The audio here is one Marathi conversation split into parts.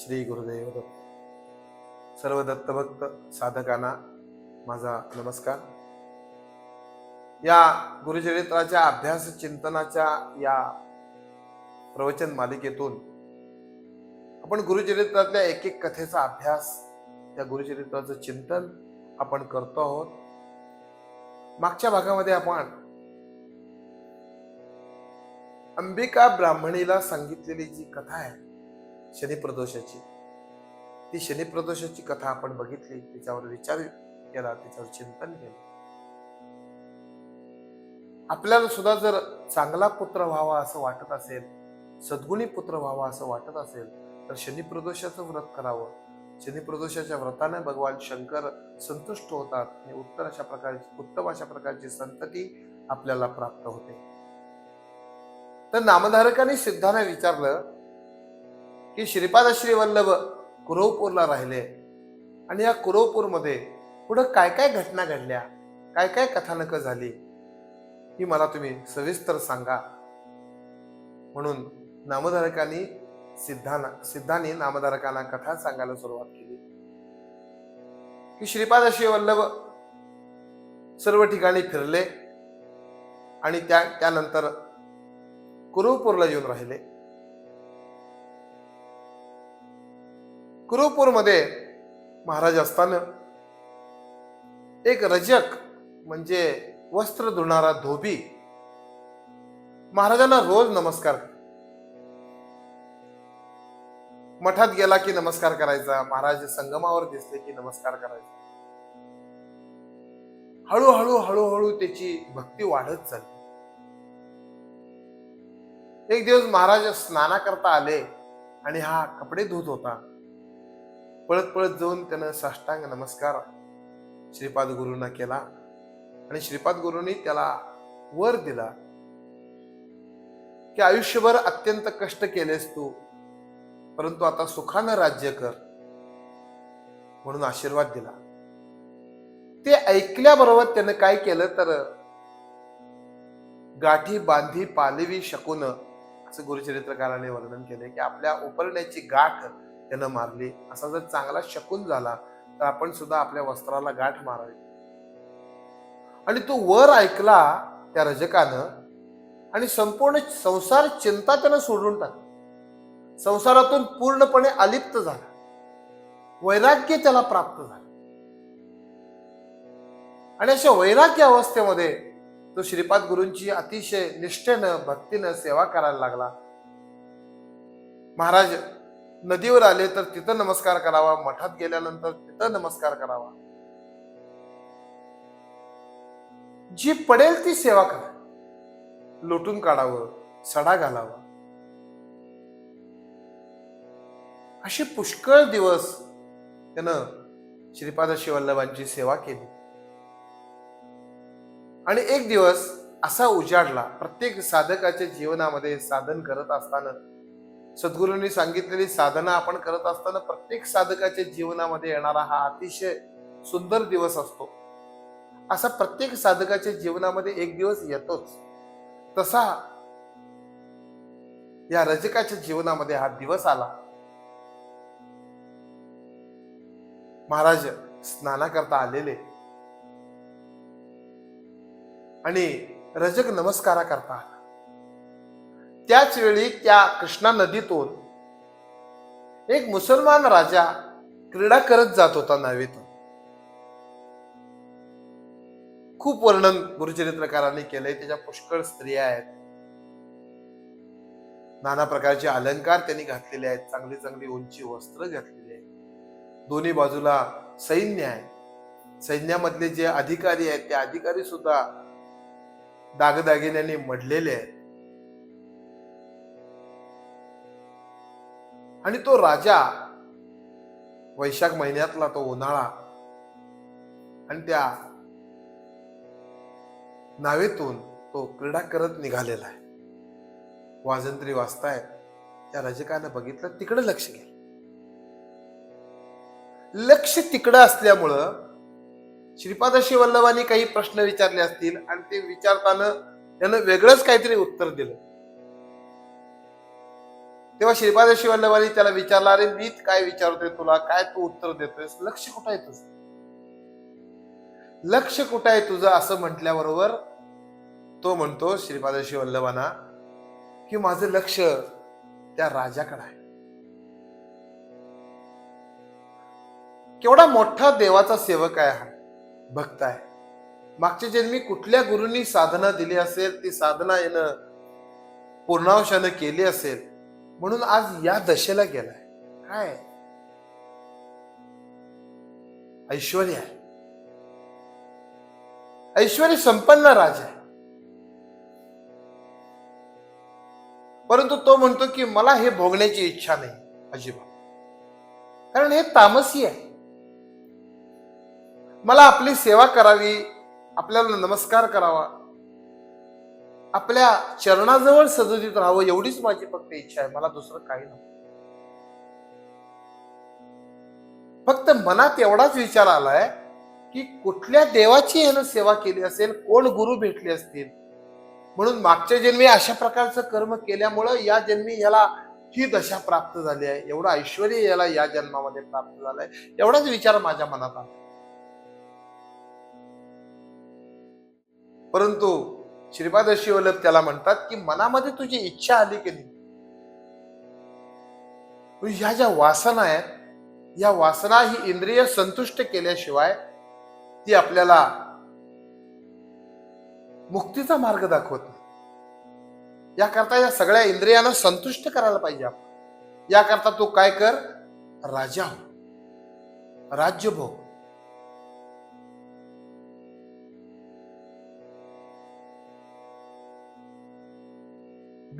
श्री गुरुदेव. दत्त सर्व दत्तभक्त साधकांना माझा नमस्कार. या गुरुचरित्राच्या अभ्यास चिंतनाच्या या प्रवचन मालिकेतून आपण गुरुचरित्रातल्या एक एक कथेचा अभ्यास त्या गुरुचरित्राचं चिंतन आपण करतो आहोत. मागच्या भागामध्ये आपण अंबिका ब्राह्मणीला सांगितलेली जी कथा आहे शनिप्रदोषाची. ती शनिप्रदोषाची कथा आपण बघितली त्याच्यावर विचार केला त्याच्यावर चिंतन केलं. आपल्याला सुद्धा जर चांगला पुत्र व्हावा असं वाटत असेल सद्गुणी पुत्र व्हावा असं वाटत असेल तर शनिप्रदोषाचं व्रत करावं. शनिप्रदोषाच्या व्रताने भगवान शंकर संतुष्ट होतात आणि उत्तर अशा प्रकारची उत्तम अशा प्रकारची संतती आपल्याला प्राप्त होते. तर नामधारकाने सिद्धाने विचारलं की श्रीपाद श्री वल्लभ कुरवपूरला राहिले. आणि या कुरवपूरमध्ये पुढं काय काय घटना घडल्या? काय काय कथानक झाली? ही मला तुम्ही सविस्तर सांगा. म्हणून नामधारकांनी सिद्धाना सिद्धांनी नामधारकांना कथा सांगायला सुरुवात केली. की श्रीपाद श्री वल्लभ सर्व ठिकाणी फिरले आणि त्या त्यानंतर कुरुपूरला येऊन राहिले. कुरुपूरमध्ये महाराज असताना एक रजक म्हणजे वस्त्र धुणारा धोबी महाराजांना रोज नमस्कार मठात गेला की नमस्कार करायचा महाराज संगमावर दिसले की नमस्कार करायचा. हळूहळू हळूहळू त्याची भक्ती वाढत चालली. एक दिवस महाराज स्नाना करता आले आणि हा कपडे धुत होता. पळत पळत जाऊन त्यानं साष्टांग नमस्कार श्रीपाद गुरुंना केला. आणि श्रीपाद गुरुंनी त्याला वर दिला. की आयुष्यभर अत्यंत कष्ट केलेस तू परंतु आता सुखानं राज्य कर म्हणून आशीर्वाद दिला. ते ऐकल्याबरोबर त्यानं काय केलं तर गाठी बांधी पालवी शकून असं गुरुचरित्रकाराने वर्णन केले की आपल्या उपरण्याची गाठ त्यानं मारली. असा जर चांगला शकून झाला तर आपण सुद्धा आपल्या वस्त्राला गाठ मारावी. आणि तो वर ऐकला त्या रजकानं आणि संपूर्ण संसार चिंता त्यानं सोडून टाकली. संसारातून पूर्णपणे अलिप्त झाला. वैराग्य त्याला प्राप्त झालं. आणि अशा वैराग्य अवस्थेमध्ये तो श्रीपाद गुरूंची अतिशय निष्ठेनं भक्तीनं सेवा करायला लागला. महाराज नदीवर आले तर तिथं नमस्कार करावा मठात गेल्यानंतर तिथं नमस्कार करावा. जी पडेल ती सेवा करा लोटून काढावं सडा घालावा. असे पुष्कळ दिवस त्यानं श्रीपाद शिवल्लभांची सेवा केली. आणि एक दिवस असा उजाडला प्रत्येक साधकाच्या जीवनामध्ये साधन करत असताना सद्गुरूंनी सांगितलेली साधना आपण करत असताना प्रत्येक साधकाच्या जीवनामध्ये येणारा हा अतिशय सुंदर दिवस असतो. असा प्रत्येक साधकाच्या जीवनामध्ये एक दिवस येतोच. तसा या रजकाच्या जीवनामध्ये हा दिवस आला. महाराज स्नाना करता आलेले. आणि रजक नमस्कारा करता आला. त्याच वेळी त्या कृष्णा नदीतून एक मुसलमान राजा क्रीडा करत जात होता नावेतून. खूप वर्णन गुरुचरित्रकारांनी केलंय. त्याच्या पुष्कळ स्त्रिया आहेत. नाना प्रकारचे अलंकार त्यांनी घातलेले आहेत. चांगली चांगली उंची वस्त्र घातलेली आहेत. दोन्ही बाजूला सैन्य आहे. सैन्यामधले जे अधिकारी आहेत ते अधिकारी सुद्धा दागदागिन्यांनी मडलेले आहेत. आणि तो राजा वैशाख महिन्यातला तो उन्हाळा आणि त्या नावेतून तो क्रीडा करत निघालेला आहे. वाजंत्री वाजतायत. त्या रजकानं बघितलं तिकडे लक्ष गेलं. लक्ष तिकडं असल्यामुळं श्रीपादशी वल्लभांनी काही प्रश्न विचारले असतील आणि ते विचारताना त्यानं वेगळंच काहीतरी उत्तर दिलं. तेव्हा श्रीपाद शिवल्लभांनी त्याला विचारला अरे मी काय विचारतोय तुला? काय तू उत्तर देतोयस? लक्ष कुठं आहे तुझं? लक्ष कुठं आहे तुझं? असं म्हटल्याबरोबर तो म्हणतो श्रीपाद शिवल्लभांना की माझं लक्ष त्या राजाकडे आहे. केवढा मोठा देवाचा सेवक आहे हा भक्त आहे. मागच्या जन्मी कुठल्या गुरुंनी साधना दिली असेल ती साधना यानं पूर्णावशानं केली असेल म्हणून आज या दशेला गेलाय. काय? ऐश्वर आहे. ऐश्वर संपन्न राज आहे. परंतु तो म्हणतो की मला हे भोगण्याची इच्छा नाही अजिबात. कारण हे तामसी आहे. मला आपली सेवा करावी आपल्याला नमस्कार करावा आपल्या चरणाजवळ सदोदित राहावं एवढीच माझी फक्त इच्छा आहे. मला दुसरं काही नाही. फक्त मनात एवढाच विचार आलाय की कुठल्या देवाची यानं सेवा केली असेल कोण गुरु भेटले असतील? म्हणून मागच्या जन्मी अशा प्रकारचं कर्म केल्यामुळं या जन्मी याला ही दशा प्राप्त झाली आहे. एवढं ऐश्वर याला या जन्मामध्ये प्राप्त झालंय. एवढाच विचार माझ्या मनात आला. परंतु श्रीपाद शिवलभ त्याला म्हणतात की मनामध्ये तुझी इच्छा आली की नाही? म्हणजे ह्या ज्या वासना आहेत या वासना ही इंद्रिय संतुष्ट केल्याशिवाय ती आपल्याला मुक्तीचा मार्ग दाखवत नाही. याकरता या सगळ्या इंद्रियांना संतुष्ट करायला पाहिजे आपण. याकरता तू काय कर? राजा हो. राज्य भोग.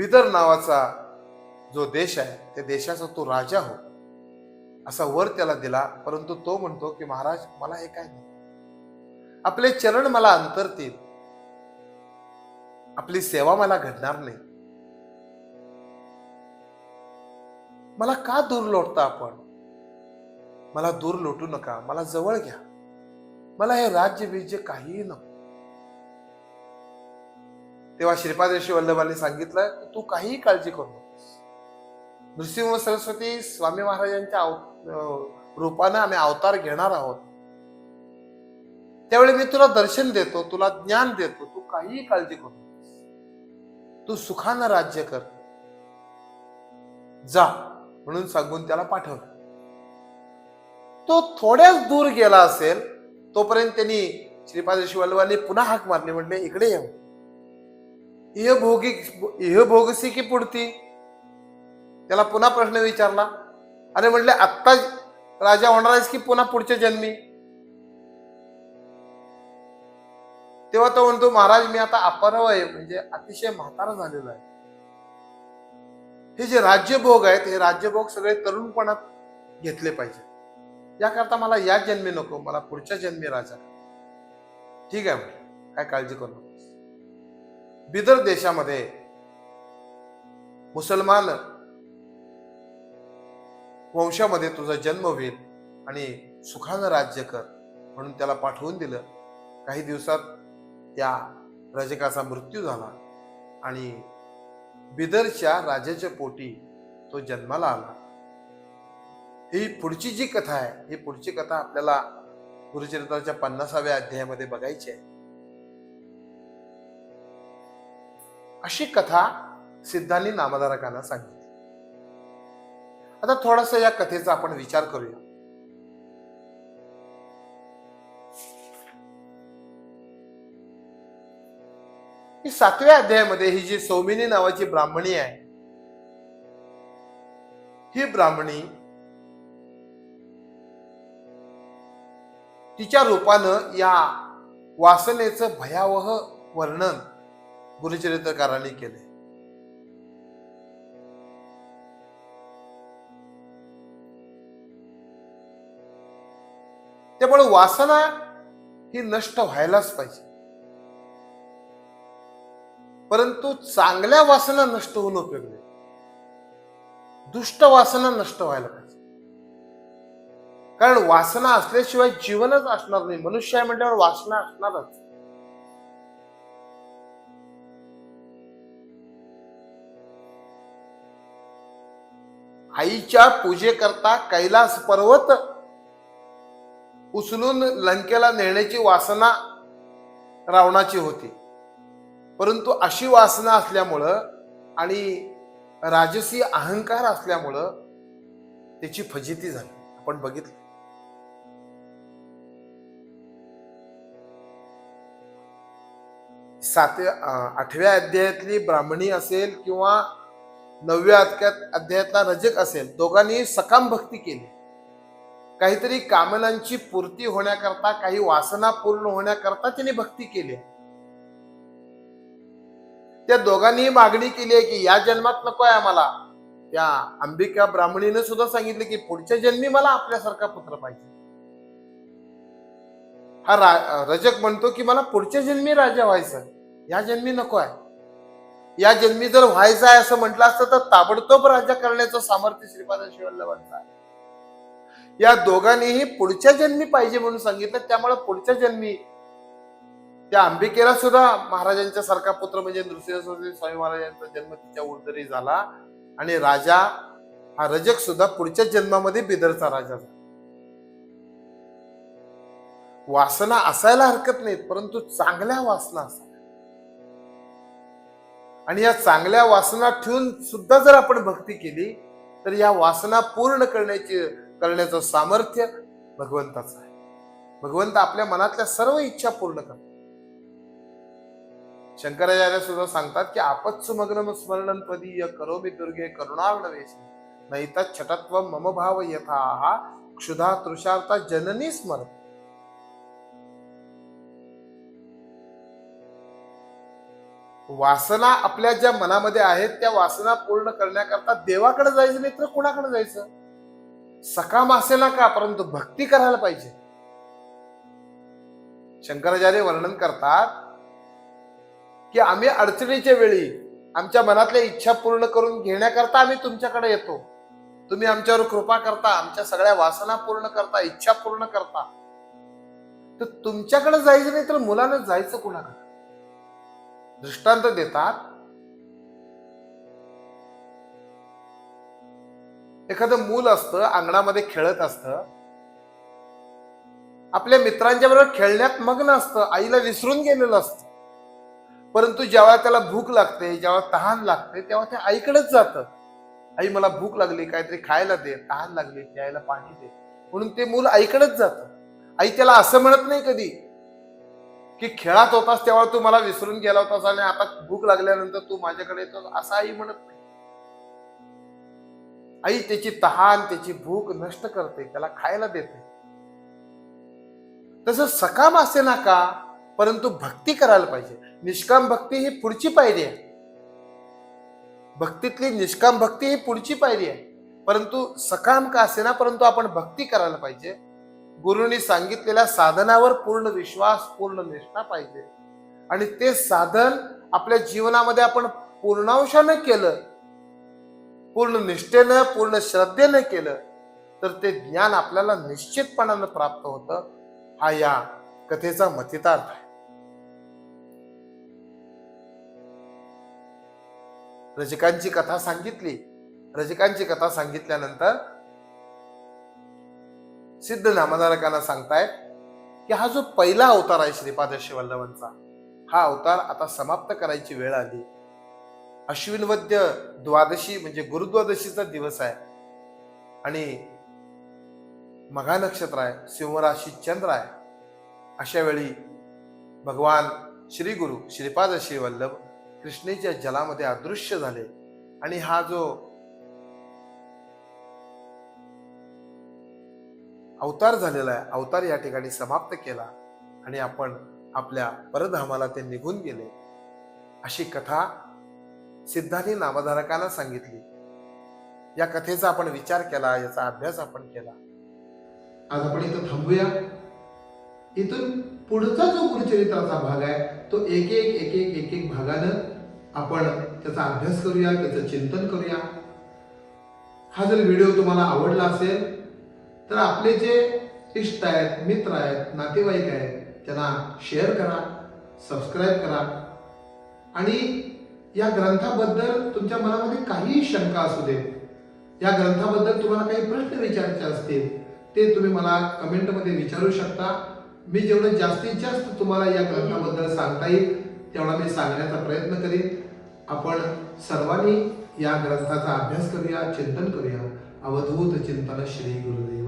बिदर नावाचा जो देश आहे त्या देशाचा तो राजा हो. असा वर त्याला दिला परंतु तो म्हणतो की महाराज मला हे काय नाही. आपले चरण मला अंतरतील आपली सेवा मला घडणार नाही. मला का दूर लोटता आपण? मला दूर लोटू नका. मला जवळ घ्या. मला हे राज्य बीज काहीही नको. तेव्हा श्रीपादेशी वल्लभांनी सांगितलं की तू काहीही काळजी करू नकोस. नृसिंह सरस्वती स्वामी महाराजांच्या अव- रूपानं आम्ही अवतार घेणार आहोत. त्यावेळी मी तुला दर्शन देतो तुला ज्ञान देतो तू काहीही काळजी करू नकोस. तू सुखानं राज्य कर. जा म्हणून सांगून त्याला पाठवलं. तो थोड्याच दूर गेला असेल तोपर्यंत त्यांनी श्रीपाद शिवल्लभांनी पुन्हा हाक मारली म्हणले इकडे येऊ इह भोगी इह भोगसी की पुढती? त्याला पुन्हा प्रश्न विचारला. अरे म्हटले आत्ता राजा होणार आहेस की पुन्हा पुढच्या जन्मी? तेव्हा तो म्हणतो महाराज मी आता अपरव आहे. म्हणजे अतिशय म्हातारा झालेलो आहे. हे जे राज्यभोग आहेत हे राज्यभोग सगळे तरुणपणात घेतले पाहिजे. याकरता मला या जन्मी नको. मला पुढच्या जन्मी राजा. ठीक आहे काय काळजी करू नको. बिदर देशामध्ये मुसलमान वंशामध्ये तुझा जन्म होईल आणि सुखानं राज्य कर म्हणून त्याला पाठवून दिलं. काही दिवसात त्या रजकाचा मृत्यू झाला आणि बिदरच्या राजाच्या पोटी तो जन्माला आला. ही पुढची जी कथा आहे ही पुढची कथा आपल्याला गुरुचरित्राच्या पन्नासाव्या अध्यायामध्ये बघायची आहे. अशी कथा सिद्धांनी नामधारकांना सांगितली. आता थोडासा या कथेचा आपण विचार करूया. ही सातव्या अध्यायामध्ये ही जी सौमिनी नावाची ब्राह्मणी आहे ही ब्राह्मणी तिच्या रूपानं या वासनेचं भयावह वर्णन गुरुचरित्रकाराने केले. त्यामुळे वासना ही नष्ट व्हायलाच पाहिजे. परंतु चांगल्या वासना नष्ट होऊन उपयोग नाही. दुष्ट वासना नष्ट व्हायला पाहिजे. कारण वासना असल्याशिवाय जीवनच असणार नाही. मनुष्य आहे म्हटल्यावर वासना असणारच. आईच्या पूजेकरता कैलास पर्वत उचलून लंकेला नेण्याची वासना रावणाची होती. परंतु अशी वासना असल्यामुळं आणि राजसी अहंकार असल्यामुळं त्याची फजिती झाली. आपण बघितलं. सातव्या आठव्या अध्यायातली ब्राह्मणी असेल किंवा नवव्या अध्यायातला रजक असेल दोघांनी सकाम भक्ती केली. काहीतरी कामनांची पूर्ती होण्याकरता काही वासना पूर्ण होण्याकरता तिने भक्ती केली. त्या दोघांनी मागणी केली आहे की या जन्मात नको आहे आम्हाला. त्या अंबिका ब्राह्मणीनं सुद्धा सांगितले की पुढच्या जन्मी मला आपल्यासारखा पुत्र पाहिजे. हा रा- रजक म्हणतो की मला पुढच्या जन्मी राजा व्हायचं या जन्मी नको आहे. या जन्मी जर व्हायचं आहे असं म्हटलं असतं तर ताबडतोब राजा करण्याचं सामर्थ्य श्रीपाद शिवल्लभांचं आहे. या दोघांनीही पुढच्या जन्मी पाहिजे म्हणून सांगितलं. त्यामुळे पुढच्या जन्मी त्या अंबिकेला सुद्धा महाराजांच्या सारखा पुत्र म्हणजे नृसिंह स्वामी महाराजांचा जन्म तिच्या उदरी झाला. आणि राजा हा रजक सुद्धा पुढच्या जन्मामध्ये बिदरचा राजा झाला. वासना असायला हरकत नाहीत परंतु चांगल्या वासना असतात आणि या चांगल्या वासना ठेवून सुद्धा जर आपण भक्ती केली तर या वासना पूर्ण करण्याची करण्याचं सामर्थ्य भगवंताचं आहे. भगवंत आपल्या मनातल्या सर्व इच्छा पूर्ण करतो शंकराचार्य सुद्धा सांगतात की आपत्सुमग्नम स्मरणपदी करो करोमि दुर्गे करुणार्णवेश नैता छटत्व मम भाव यथा हा क्षुधा तृषार्था जननी स्मरण वासना आपल्या ज्या मनामध्ये आहेत त्या वासना पूर्ण करण्याकरता देवाकडे जायचं नाही तर कोणाकडे जायचं? सकाम असेल ना का? परंतु भक्ती करायला पाहिजे. शंकराचार्य वर्णन करतात की आम्ही अडचणीच्या वेळी आमच्या मनातल्या इच्छा पूर्ण करून घेण्याकरता आम्ही तुमच्याकडे येतो. तुम्ही आमच्यावर कृपा करता आमच्या सगळ्या वासना पूर्ण करता इच्छा पूर्ण करता. तर तुमच्याकडे जायचं नाही तर मुलानं जायचं कुणाकडे? दृष्टांत देतात. एखादं मूल असतं अंगणामध्ये खेळत असतं. आपल्या मित्रांच्या बरोबर खेळण्यात मग्न असतं आईला विसरून गेलेलं असतं. परंतु जेव्हा त्याला भूक लागते जेव्हा तहान लागते तेव्हा ते आईकडेच जातं. आई मला भूक लागली काहीतरी खायला दे तहान लागली प्यायला पाणी दे. म्हणून ते मूल आईकडेच जातं. आई त्याला असं म्हणत नाही कधी की खेळात होतास तेव्हा तू मला विसरून गेला होतास आणि आता भूक लागल्यानंतर तू माझ्याकडे येतो असं आई म्हणत नाही. आई त्याची तहान त्याची भूक नष्ट करते त्याला खायला देते. तसं सकाम असे ना का परंतु भक्ती करायला पाहिजे. निष्काम भक्ती ही पुढची पायरी आहे. भक्तीतली निष्काम भक्ती ही पुढची पायरी आहे. परंतु सकाम का असे ना परंतु आपण भक्ती करायला पाहिजे. गुरुनी सांगितलेल्या साधनावर पूर्ण विश्वास पूर्ण निष्ठा पाहिजे. आणि ते साधन आपल्या जीवनामध्ये आपण पूर्णांशानं केलं पूर्ण निष्ठेनं पूर्ण श्रद्धेनं केलं तर ते ज्ञान आपल्याला निश्चितपणानं प्राप्त होतं. हा या कथेचा मतितार्थ आहे. रजकांची कथा सांगितली. रजकांची कथा सांगितल्यानंतर सिद्ध नामधारकांना सांगतायत की हा जो पहिला अवतार आहे श्रीपाद वल्लभांचा हा अवतार आता समाप्त करायची वेळ आली. अश्विन वद्य द्वादशी म्हणजे गुरुद्वादशीचा दिवस आहे. आणि मघा नक्षत्र आहे सिंहराशी चंद्र आहे. अशा वेळी भगवान श्री गुरु श्रीपाद श्री वल्लभ कृष्णेच्या जलामध्ये अदृश्य झाले. आणि हा जो अवतार झालेला आहे. अवतार या ठिकाणी समाप्त केला आणि आपण आपल्या परधामाला ते निघून गेले. अशी कथा सिद्धांनी नामधारकांना सांगितली. या कथेचा आपण विचार केला याचा अभ्यास आपण केला. आज आपण इथं थांबूया. इथून पुढचा जो गुरुचरित्राचा भाग आहे तो एक एक एक एक एक एक भागानं आपण त्याचा अभ्यास करूया त्याचं चिंतन करूया. हा जर व्हिडिओ तुम्हाला आवडला असेल तर आपले जे इष्ट आहेत मित्र आहेत नातेवाईक आहेत त्यांना शेअर करा सबस्क्राईब करा. आणि या ग्रंथाबद्दल तुमच्या मनामध्ये काहीही शंका असू दे या ग्रंथाबद्दल तुम्हाला काही प्रश्न विचारायचे असतील ते तुम्ही मला कमेंटमध्ये विचारू शकता. मी जेवढं जास्तीत जास्त तुम्हाला या ग्रंथाबद्दल सांगता येईल तेवढा मी सांगण्याचा प्रयत्न करीन. आपण सर्वांनी या ग्रंथाचा अभ्यास करूया चिंतन करूया. अवधूत चिंतन श्री गुरुदेव.